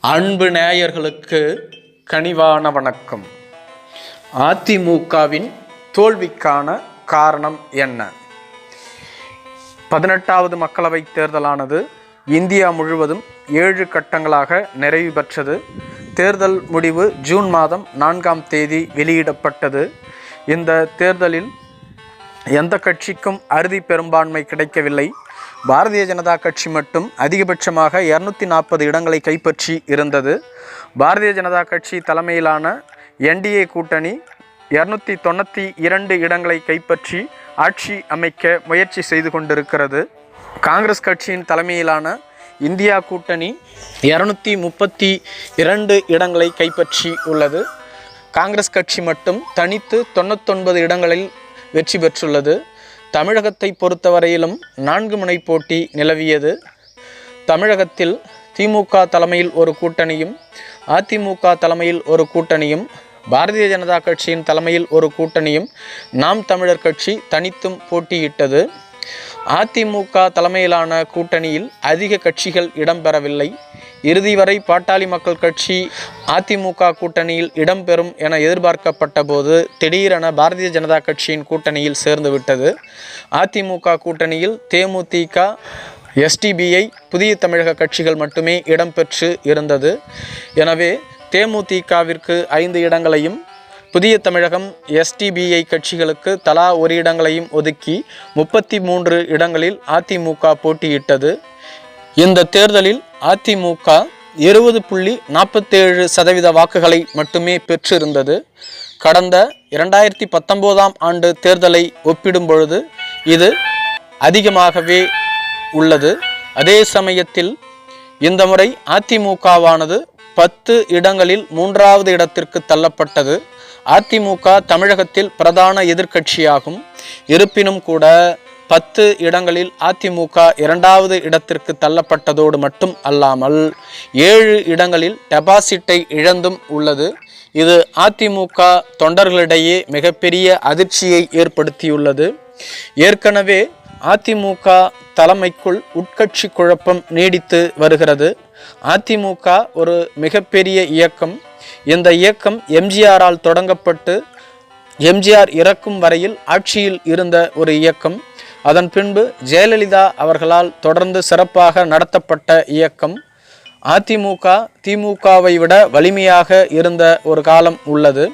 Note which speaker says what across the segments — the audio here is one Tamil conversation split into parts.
Speaker 1: அன்பு நேயர்களுக்கு கனிவான வணக்கம். அதிமுகவின் தோல்விக்கான காரணம் என்ன? பதினெட்டாவது மக்களவைத் தேர்தலானது இந்தியா முழுவதும் ஏழு கட்டங்களாக நிறைவு பெற்றது. தேர்தல் முடிவு ஜூன் மாதம் நான்காம் தேதி வெளியிடப்பட்டது. இந்த தேர்தலில் எந்த கட்சிக்கும் அறுதி பெரும்பான்மை கிடைக்கவில்லை. பாரதிய ஜனதா கட்சி மட்டும் அதிகபட்சமாக இரநூத்தி நாற்பது இடங்களை கைப்பற்றி இருந்தது. பாரதிய ஜனதா கட்சி தலைமையிலான என்டிஏ கூட்டணி இரநூத்தி தொண்ணூற்றி இரண்டு இடங்களை கைப்பற்றி ஆட்சி அமைக்க முயற்சி செய்து கொண்டிருக்கிறது. காங்கிரஸ் கட்சியின் தலைமையிலான இந்தியா கூட்டணி இரநூத்தி முப்பத்தி இரண்டு இடங்களை கைப்பற்றி உள்ளது. காங்கிரஸ் கட்சி மட்டும் தனித்து தொண்ணூத்தொன்பது இடங்களில் வெற்றி பெற்றுள்ளது. தமிழகத்தை பொறுத்தவரையிலும் நான்கு முனை போட்டி நிலவியது. தமிழகத்தில் திமுக தலைமையில் ஒரு கூட்டணியும் அதிமுக தலைமையில் ஒரு கூட்டணியும் பாரதிய ஜனதா கட்சியின் தலைமையில் ஒரு கூட்டணியும் நாம் தமிழர் கட்சி தனித்தும் போட்டியிட்டது. அதிமுக தலைமையிலான கூட்டணியில் அதிக கட்சிகள் இடம்பெறவில்லை. இறுதி வரை பாட்டாளி மக்கள் கட்சி அதிமுக கூட்டணியில் இடம்பெறும் என எதிர்பார்க்கப்பட்ட போது திடீரென பாரதிய ஜனதா கட்சியின் கூட்டணியில் சேர்ந்து விட்டது. அதிமுக கூட்டணியில் தேமுதிக எஸ்டிபிஐ புதிய தமிழக கட்சிகள் மட்டுமே இடம்பெற்று இருந்தது. எனவே தேமுதிகவிற்கு ஐந்து இடங்களையும் புதிய தமிழகம் எஸ்டிபிஐ கட்சிகளுக்கு தலா ஒரு இடங்களையும் ஒதுக்கி முப்பத்தி மூன்று இடங்களில் அதிமுக போட்டியிட்டது. இந்த தேர்தலில் அதிமுக இருபது புள்ளி நாற்பத்தேழு சதவீத வாக்குகளை மட்டுமே பெற்றிருந்தது. கடந்த இரண்டாயிரத்தி பத்தொம்போதாம் ஆண்டு தேர்தலை ஒப்பிடும் பொழுது இது அதிகமாகவே உள்ளது. அதே சமயத்தில் இந்த முறை அதிமுகவானது பத்து இடங்களில் மூன்றாவது இடத்திற்கு தள்ளப்பட்டது. அதிமுக தமிழகத்தில் பிரதான எதிர்க்கட்சியாகும். இருப்பினும் கூட பத்து இடங்களில் அதிமுக இரண்டாவது இடத்திற்கு தள்ளப்பட்டதோடு மட்டும் அல்லாமல் ஏழு இடங்களில் டெபாசிட்டை இழந்தும் உள்ளது. இது அதிமுக தொண்டர்களிடையே மிகப்பெரிய அதிர்ச்சியை ஏற்படுத்தியுள்ளது. ஏற்கனவே அதிமுக தலைமைக்குள் உட்கட்சி குழப்பம் நீடித்து வருகிறது. அதிமுக ஒரு மிகப்பெரிய இயக்கம். இந்த இயக்கம் எம்ஜிஆரால் தொடங்கப்பட்டு எம்ஜிஆர் இறக்கும் வரையில் ஆட்சியில் இருந்த ஒரு இயக்கம். அதன் பின்பு ஜெயலலிதா அவர்களால் தொடர்ந்து சிறப்பாக நடத்தப்பட்ட இயக்கம். அதிமுக திமுகவை விட வலிமையாக இருந்த ஒரு காலம் உள்ளது.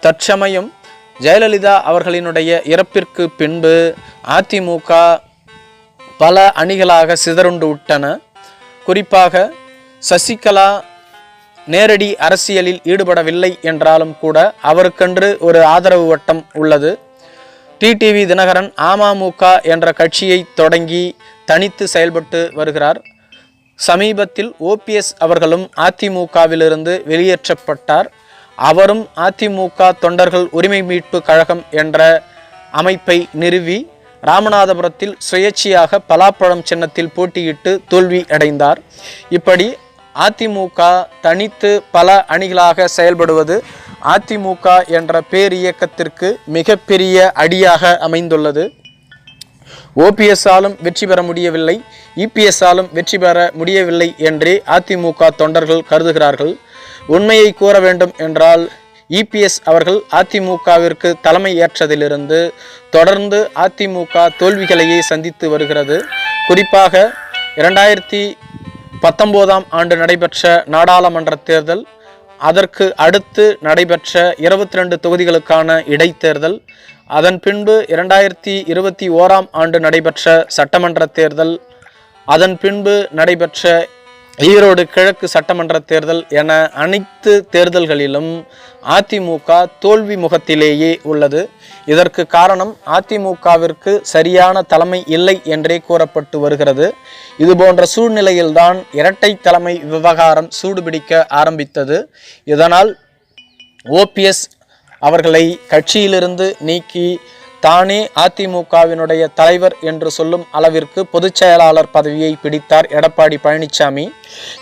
Speaker 1: தற்சமயம் ஜெயலலிதா அவர்களினுடைய இறப்பிற்கு பின்பு அதிமுக பல அணிகளாக சிதறுண்டு விட்டன. குறிப்பாக சசிகலா நேரடி அரசியலில் ஈடுபடவில்லை என்றாலும் கூட அவருக்கென்று ஒரு ஆதரவு வட்டம் உள்ளது. டிடிவி தினகரன் அமமுக என்ற கட்சியை தொடங்கி தனித்து செயல்பட்டு வருகிறார். சமீபத்தில் ஓபிஎஸ் அவர்களும் அதிமுகவிலிருந்து வெளியேற்றப்பட்டார். அவரும் அதிமுக தொண்டர்கள் உரிமை மீட்பு கழகம் என்ற அமைப்பை நிறுவி ராமநாதபுரத்தில் சுயேட்சையாக பலாப்பழம் சின்னத்தில் போட்டியிட்டு தோல்வி அடைந்தார். இப்படி அதிமுக தனித்து பல அணிகளாக செயல்படுவது அதிமுக என்ற பேர் இயக்கத்திற்கு மிகப்பெரிய அடியாக அமைந்துள்ளது. ஓபிஎஸ்ஸாலும் வெற்றி பெற முடியவில்லை. இபிஎஸ்ஸாலும் வெற்றி பெற முடியவில்லை என்றே அதிமுக தொண்டர்கள் கருதுகிறார்கள். உண்மையை கூற வேண்டும் என்றால் இபிஎஸ் அவர்கள் அதிமுகவிற்கு தலைமை ஏற்றதிலிருந்து தொடர்ந்து அதிமுக தோல்விகளையே சந்தித்து வருகிறது. குறிப்பாக இரண்டாயிரத்தி பத்தொம்போதாம் ஆண்டு நடைபெற்ற நாடாளுமன்ற தேர்தல் அதற்கு அடுத்து நடைபெற்ற இருபத்தி ரெண்டு தொகுதிகளுக்கான இடைத்தேர்தல் அதன் பின்பு இரண்டாயிரத்தி இருபத்தி ஓராம் ஆண்டு நடைபெற்ற சட்டமன்ற தேர்தல் அதன் பின்பு நடைபெற்ற ஈரோடு கிழக்கு சட்டமன்ற தேர்தல் என அனைத்து தேர்தல்களிலும் அதிமுக தோல்வி முகத்திலேயே உள்ளது. இதற்கு காரணம் அதிமுகவிற்கு சரியான தலைமை இல்லை என்றே கூறப்பட்டு வருகிறது. இது போன்ற சூழ்நிலையில்தான் இரட்டை தலைமை விவகாரம் சூடுபிடிக்க ஆரம்பித்தது. இதனால் ஓபிஎஸ் அவர்களை கட்சியிலிருந்து நீக்கி தானே அதிமுகவினுடைய தலைவர் என்று சொல்லும் அளவிற்கு பொதுச் செயலாளர் பதவியை பிடித்தார் எடப்பாடி பழனிசாமி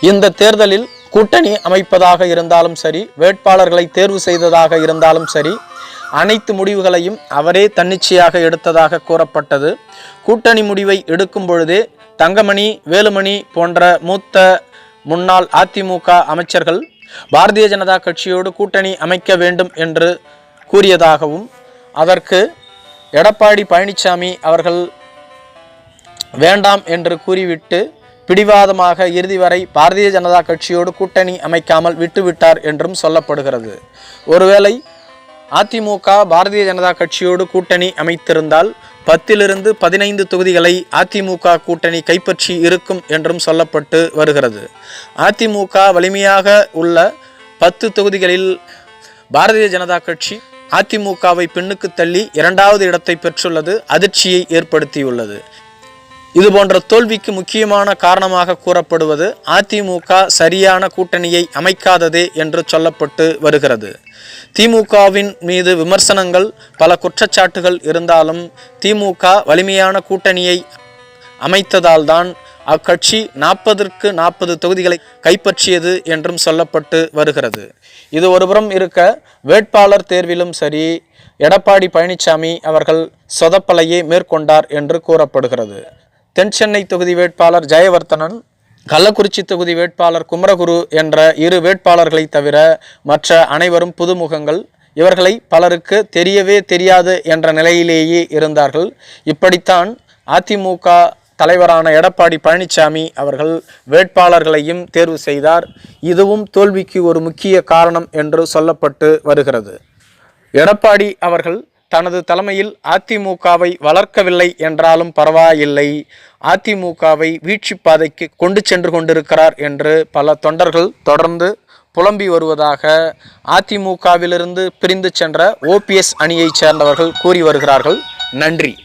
Speaker 1: இந்த தேர்தலில் கூட்டணி அமைப்பதாக இருந்தாலும் சரி வேட்பாளர்களை தேர்வு செய்ததாக இருந்தாலும் சரி அனைத்து முடிவுகளையும் அவரே தன்னிச்சையாக எடுத்ததாக கூறப்பட்டது. கூட்டணி முடிவை எடுக்கும் பொழுதே தங்கமணி வேலுமணி போன்ற மூத்த முன்னாள் அதிமுக அமைச்சர்கள் பாரதிய ஜனதா கட்சியோடு கூட்டணி அமைக்க வேண்டும் என்று கூறியதாகவும் அதற்கு எடப்பாடி பழனிசாமி அவர்கள் வேண்டாம் என்று கூறிவிட்டு பிடிவாதமாக இறுதி வரை பாரதிய ஜனதா கட்சியோடு கூட்டணி அமைக்காமல் விட்டுவிட்டார் என்றும் சொல்லப்படுகிறது. ஒருவேளை அதிமுக பாரதிய ஜனதா கட்சியோடு கூட்டணி அமைத்திருந்தால் பத்திலிருந்து பதினைந்து தொகுதிகளை அதிமுக கூட்டணி கைப்பற்றி இருக்கும் என்றும் சொல்லப்பட்டு வருகிறது. அதிமுக வலிமையாக உள்ள பத்து தொகுதிகளில் பாரதிய ஜனதா கட்சி அதிமுகவை பின்னுக்கு தள்ளி இரண்டாவது இடத்தை பெற்றுள்ளது அதிர்ச்சியை ஏற்படுத்தியுள்ளது. இதுபோன்ற தோல்விக்கு முக்கியமான காரணமாக கூறப்படுவது அதிமுக சரியான கூட்டணியை அமைக்காததே என்று சொல்லப்பட்டு வருகிறது. திமுகவின் மீது விமர்சனங்கள் பல குற்றச்சாட்டுகள் இருந்தாலும் திமுக வலிமையான கூட்டணியை அமைத்ததால்தான் அக்கட்சி நாற்பதற்கு நாற்பது தொகுதிகளை கைப்பற்றியது என்றும் சொல்லப்பட்டு வருகிறது. இது ஒருபுறம் இருக்க வேட்பாளர் தேர்விலும் சரி எடப்பாடி பழனிசாமி அவர்கள் சொதப்பலையே மேற்கொண்டார் என்று கூறப்படுகிறது. தென் சென்னை தொகுதி வேட்பாளர் ஜெயவர்த்தனன் கள்ளக்குறிச்சி தொகுதி வேட்பாளர் குமரகுரு என்ற இரு வேட்பாளர்களை தவிர மற்ற அனைவரும் புதுமுகங்கள். இவர்களை பலருக்கு தெரியவே தெரியாது என்ற நிலையிலேயே இருந்தார்கள். இப்படித்தான் அதிமுக தலைவரான எடப்பாடி பழனிசாமி அவர்கள் வேட்பாளர்களையும் தேர்வு செய்தார். இதுவும் தோல்விக்கு ஒரு முக்கிய காரணம் என்று சொல்லப்பட்டு வருகிறது. எடப்பாடி அவர்கள் தனது தலைமையில் அதிமுகவை வளர்க்கவில்லை என்றாலும் பரவாயில்லை. அதிமுகவை வீழ்ச்சி பாதைக்கு கொண்டு சென்று கொண்டிருக்கிறார் என்று பல தொண்டர்கள் தொடர்ந்து புலம்பி வருவதாக அதிமுகவிலிருந்து பிரிந்து சென்ற ஓபிஎஸ் அணியைச் சேர்ந்தவர்கள் கூறி வருகிறார்கள். நன்றி.